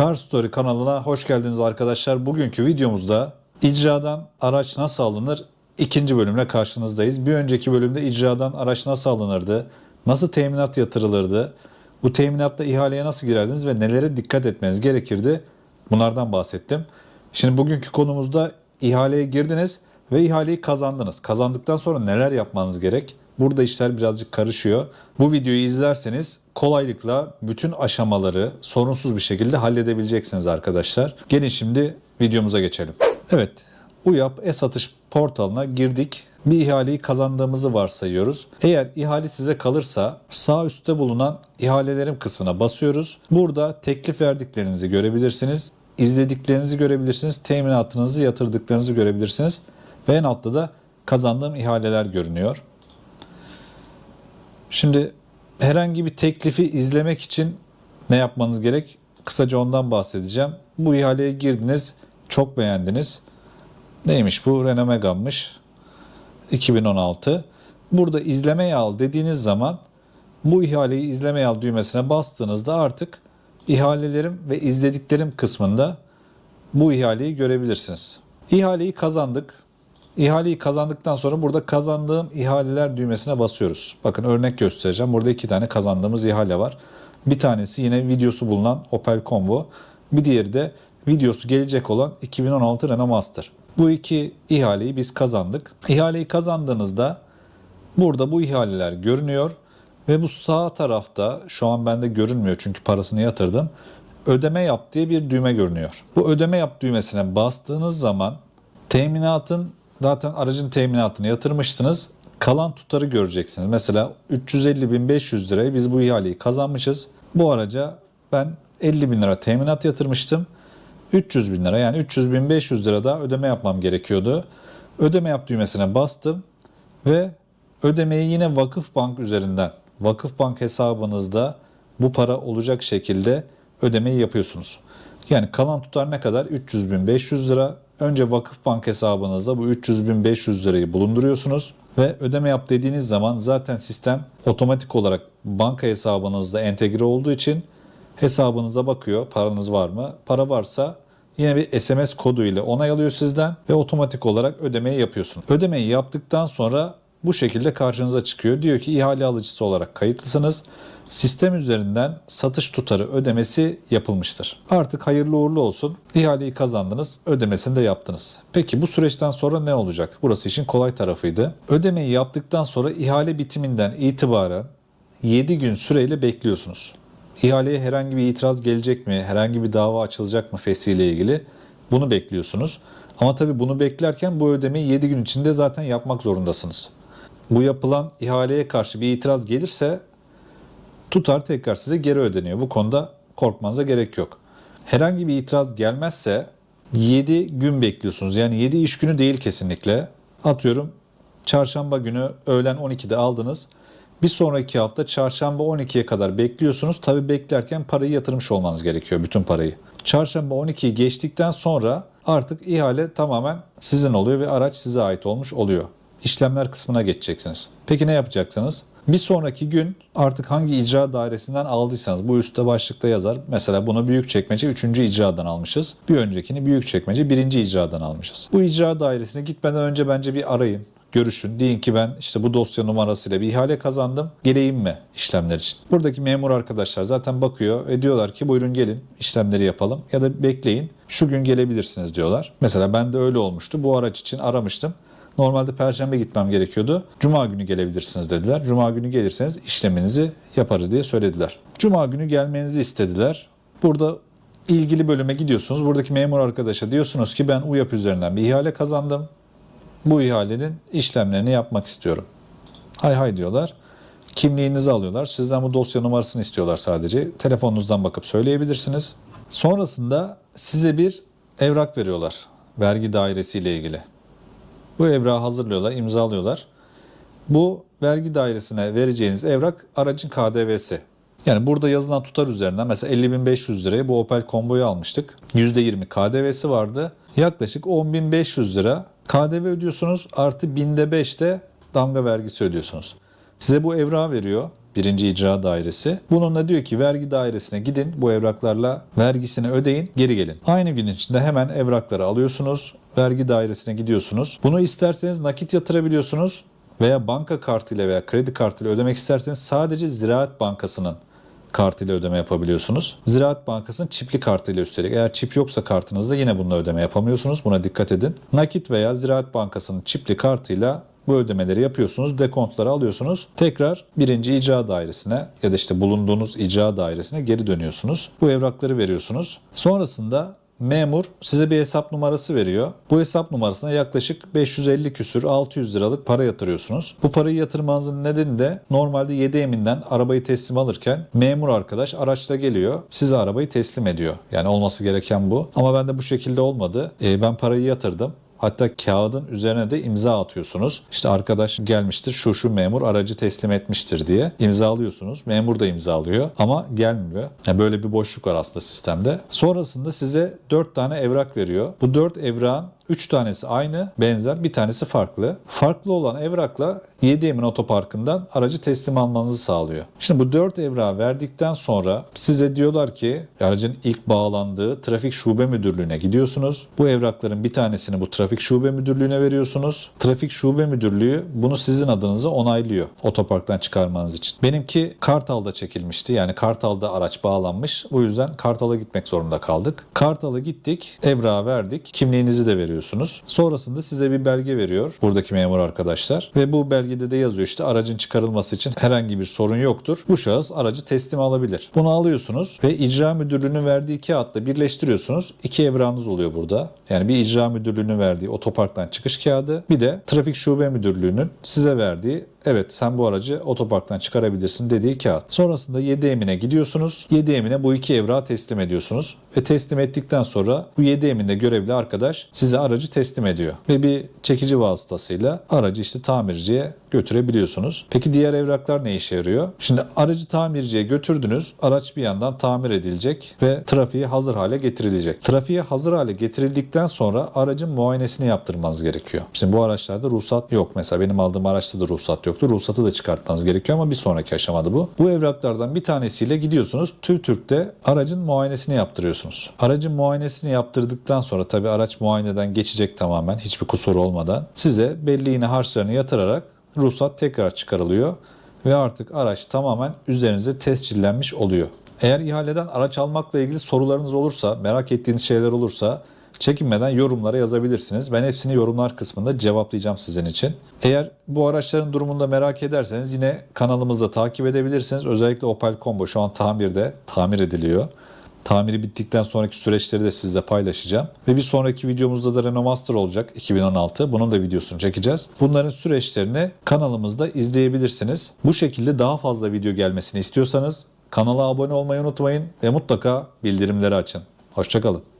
Car Story kanalına hoş geldiniz arkadaşlar. Bugünkü videomuzda icradan araç nasıl alınır ikinci bölümle karşınızdayız. Bir önceki bölümde icradan araç nasıl alınırdı, nasıl teminat yatırılırdı, bu teminatta ihaleye nasıl girerdiniz ve nelere dikkat etmeniz gerekirdi bunlardan bahsettim. Şimdi bugünkü konumuzda ihaleye girdiniz ve ihaleyi kazandınız. Kazandıktan sonra neler yapmanız gerek? Burada işler birazcık karışıyor. Bu videoyu izlerseniz kolaylıkla bütün aşamaları sorunsuz bir şekilde halledebileceksiniz arkadaşlar. Gelin şimdi videomuza geçelim. Evet, UYAP e-satış portalına girdik. Bir ihaleyi kazandığımızı varsayıyoruz. Eğer ihale size kalırsa sağ üstte bulunan ihalelerim kısmına basıyoruz. Burada teklif verdiklerinizi görebilirsiniz. izlediklerinizi görebilirsiniz. Teminatınızı yatırdıklarınızı görebilirsiniz. Ve en altta da kazandığım ihaleler görünüyor. Şimdi herhangi bir teklifi izlemek için ne yapmanız gerek? Kısaca ondan bahsedeceğim. Bu ihaleye girdiniz, çok beğendiniz. Neymiş bu? Renault Megane'mış. 2016. Burada izlemeye al dediğiniz zaman bu ihaleyi izlemeye al düğmesine bastığınızda artık ihalelerim ve izlediklerim kısmında bu ihaleyi görebilirsiniz. İhaleyi kazandık. İhaleyi kazandıktan sonra burada kazandığım ihaleler düğmesine basıyoruz. Bakın örnek göstereceğim. Burada iki tane kazandığımız ihale var. Bir tanesi yine videosu bulunan Opel Combo. Bir diğeri de videosu gelecek olan 2016 Renault Master. Bu iki ihaleyi biz kazandık. İhaleyi kazandığınızda burada bu ihaleler görünüyor ve bu sağ tarafta şu an bende görünmüyor çünkü parasını yatırdım. Ödeme yap diye bir düğme görünüyor. Bu ödeme yap düğmesine bastığınız zaman teminatın zaten aracın teminatını yatırmıştınız. Kalan tutarı göreceksiniz. Mesela 350.500 lirayı biz bu ihaleyi kazanmışız. Bu araca ben 50 bin lira teminat yatırmıştım. 300 bin lira yani 300.500 lira daha ödeme yapmam gerekiyordu. Ödeme yap düğmesine bastım ve ödemeyi yine Vakıf Bank üzerinden Vakıf Bank hesabınızda bu para olacak şekilde ödemeyi yapıyorsunuz. Yani kalan tutar ne kadar? 300.500 lira. Önce Vakıf Bank hesabınızda bu 300.500 lirayı bulunduruyorsunuz ve ödeme yap dediğiniz zaman zaten sistem otomatik olarak banka hesabınızda entegre olduğu için hesabınıza bakıyor paranız var mı? Para varsa yine bir SMS kodu ile onay alıyor sizden ve otomatik olarak ödemeyi yapıyorsunuz. Ödemeyi yaptıktan sonra bu şekilde karşınıza çıkıyor. Diyor ki ihale alıcısı olarak kayıtlısınız. Sistem üzerinden satış tutarı ödemesi yapılmıştır. Artık hayırlı uğurlu olsun. İhaleyi kazandınız, ödemesini de yaptınız. Peki bu süreçten sonra ne olacak? Burası işin kolay tarafıydı. Ödemeyi yaptıktan sonra ihale bitiminden itibaren 7 gün süreyle bekliyorsunuz. İhaleye herhangi bir itiraz gelecek mi? Herhangi bir dava açılacak mı fesiyle ilgili? Bunu bekliyorsunuz. Ama tabii bunu beklerken bu ödemeyi 7 gün içinde zaten yapmak zorundasınız. Bu yapılan ihaleye karşı bir itiraz gelirse tutar tekrar size geri ödeniyor. Bu konuda korkmanıza gerek yok. Herhangi bir itiraz gelmezse 7 gün bekliyorsunuz. Yani 7 iş günü değil kesinlikle. Atıyorum çarşamba günü öğlen 12'de aldınız. Bir sonraki hafta çarşamba 12'ye kadar bekliyorsunuz. Tabi beklerken parayı yatırmış olmanız gerekiyor bütün parayı. Çarşamba 12'yi geçtikten sonra artık ihale tamamen sizin oluyor ve araç size ait olmuş oluyor. İşlemler kısmına geçeceksiniz. Peki ne yapacaksınız? Bir sonraki gün artık hangi icra dairesinden aldıysanız bu üstte başlıkta yazar. Mesela bunu Büyükçekmece 3. icradan almışız. Bir öncekini Büyükçekmece 1. icradan almışız. Bu icra dairesine gitmeden önce bence bir arayın görüşün. Deyin ki ben işte bu dosya numarasıyla bir ihale kazandım. Geleyim mi işlemler için? Buradaki memur arkadaşlar zaten bakıyor ve diyorlar ki buyurun gelin işlemleri yapalım ya da bekleyin şu gün gelebilirsiniz diyorlar. Mesela ben de öyle olmuştu. Bu araç için aramıştım. Normalde perşembe gitmem gerekiyordu. Cuma günü gelebilirsiniz dediler. Cuma günü gelirseniz işleminizi yaparız diye söylediler. Cuma günü gelmenizi istediler. Burada ilgili bölüme gidiyorsunuz. Buradaki memur arkadaşa diyorsunuz ki ben UYAP üzerinden bir ihale kazandım. Bu ihalenin işlemlerini yapmak istiyorum. Hay hay diyorlar. Kimliğinizi alıyorlar. Sizden bu dosya numarasını istiyorlar sadece. Telefonunuzdan bakıp söyleyebilirsiniz. Sonrasında size bir evrak veriyorlar. Vergi dairesiyle ilgili. Bu evrağı hazırlıyorlar, imzalıyorlar. Bu vergi dairesine vereceğiniz evrak aracın KDV'si. Yani burada yazılan tutar üzerinden mesela 50.500 liraya bu Opel Combo'yu almıştık. %20 KDV'si vardı. Yaklaşık 10.500 lira KDV ödüyorsunuz artı binde 5 de damga vergisi ödüyorsunuz. Size bu evrağı veriyor. Birinci icra dairesi. Bununla diyor ki vergi dairesine gidin bu evraklarla vergisini ödeyin geri gelin. Aynı gün içinde hemen evrakları alıyorsunuz. Vergi dairesine gidiyorsunuz. Bunu isterseniz nakit yatırabiliyorsunuz veya banka kartıyla veya kredi kartıyla ödemek isterseniz sadece Ziraat Bankası'nın kartıyla ödeme yapabiliyorsunuz. Ziraat Bankası'nın çipli kartıyla üstelik. Eğer çip yoksa kartınızda yine bununla ödeme yapamıyorsunuz. Buna dikkat edin. Nakit veya Ziraat Bankası'nın çipli kartıyla bu ödemeleri yapıyorsunuz. Dekontları alıyorsunuz. Tekrar birinci icra dairesine ya da işte bulunduğunuz icra dairesine geri dönüyorsunuz. Bu evrakları veriyorsunuz. Sonrasında memur size bir hesap numarası veriyor. Bu hesap numarasına yaklaşık 550 küsür 600 liralık para yatırıyorsunuz. Bu parayı yatırmanızın nedeni de normalde 7 eminden arabayı teslim alırken memur arkadaş araçla geliyor. Size arabayı teslim ediyor. Yani olması gereken bu. Ama ben de bu şekilde olmadı. Ee, ben parayı yatırdım. Hatta kağıdın üzerine de imza atıyorsunuz. İşte arkadaş gelmiştir şu şu memur aracı teslim etmiştir diye imzalıyorsunuz. Memur da imzalıyor ama gelmiyor. Yani böyle bir boşluk var aslında sistemde. Sonrasında size 4 tane evrak veriyor. Bu 4 evrağın 3 tanesi aynı, benzer, bir tanesi farklı. Farklı olan evrakla 7 Emin Otoparkı'ndan aracı teslim almanızı sağlıyor. Şimdi bu 4 evrağı verdikten sonra size diyorlar ki aracın ilk bağlandığı trafik şube müdürlüğüne gidiyorsunuz. Bu evrakların bir tanesini bu trafik şube müdürlüğüne veriyorsunuz. Trafik şube müdürlüğü bunu sizin adınıza onaylıyor otoparktan çıkarmanız için. Benimki Kartal'da çekilmişti. Yani Kartal'da araç bağlanmış. Bu yüzden Kartal'a gitmek zorunda kaldık. Kartal'a gittik. Evrağı verdik. Kimliğinizi de veriyorsunuz. Sonrasında size bir belge veriyor buradaki memur arkadaşlar. Ve bu belgede de yazıyor işte aracın çıkarılması için herhangi bir sorun yoktur. Bu şahıs aracı teslim alabilir. Bunu alıyorsunuz ve icra müdürlüğünün verdiği kağıtla birleştiriyorsunuz. İki evrağınız oluyor burada. Yani bir icra müdürlüğünün verdiği otoparktan çıkış kağıdı bir de trafik şube müdürlüğünün size verdiği evet sen bu aracı otoparktan çıkarabilirsin dediği kağıt. Sonrasında 7 emine gidiyorsunuz. 7 emine bu iki evrağı teslim ediyorsunuz. Ve teslim ettikten sonra bu 7 eminde görevli arkadaş size aracı teslim ediyor. Ve bir çekici vasıtasıyla aracı işte tamirciye götürebiliyorsunuz. Peki diğer evraklar ne işe yarıyor? Şimdi aracı tamirciye götürdünüz. Araç bir yandan tamir edilecek ve trafiğe hazır hale getirilecek. Trafiğe hazır hale getirildikten sonra aracın muayenesini yaptırmanız gerekiyor. Şimdi bu araçlarda ruhsat yok. Mesela benim aldığım araçta da ruhsat yoktu. Ruhsatı da çıkartmanız gerekiyor ama bir sonraki aşamada bu. Bu evraklardan bir tanesiyle gidiyorsunuz. TÜRTÜRK'te aracın muayenesini yaptırıyorsunuz. Aracın muayenesini yaptırdıktan sonra tabi araç muayeneden geçecek tamamen hiçbir kusur olmadan size belli yine harçlarını yatırarak ruhsat tekrar çıkarılıyor ve artık araç tamamen üzerinize tescillenmiş oluyor. Eğer ihaleden araç almakla ilgili sorularınız olursa, merak ettiğiniz şeyler olursa çekinmeden yorumlara yazabilirsiniz. Ben hepsini yorumlar kısmında cevaplayacağım sizin için. Eğer bu araçların durumunu da merak ederseniz yine kanalımızda takip edebilirsiniz. Özellikle Opel Combo şu an tamirde, tamir ediliyor. Tamiri bittikten sonraki süreçleri de sizle paylaşacağım. Ve bir sonraki videomuzda da Renault Master olacak 2016. Bunun da videosunu çekeceğiz. Bunların süreçlerini kanalımızda izleyebilirsiniz. Bu şekilde daha fazla video gelmesini istiyorsanız kanala abone olmayı unutmayın ve mutlaka bildirimleri açın. Hoşçakalın.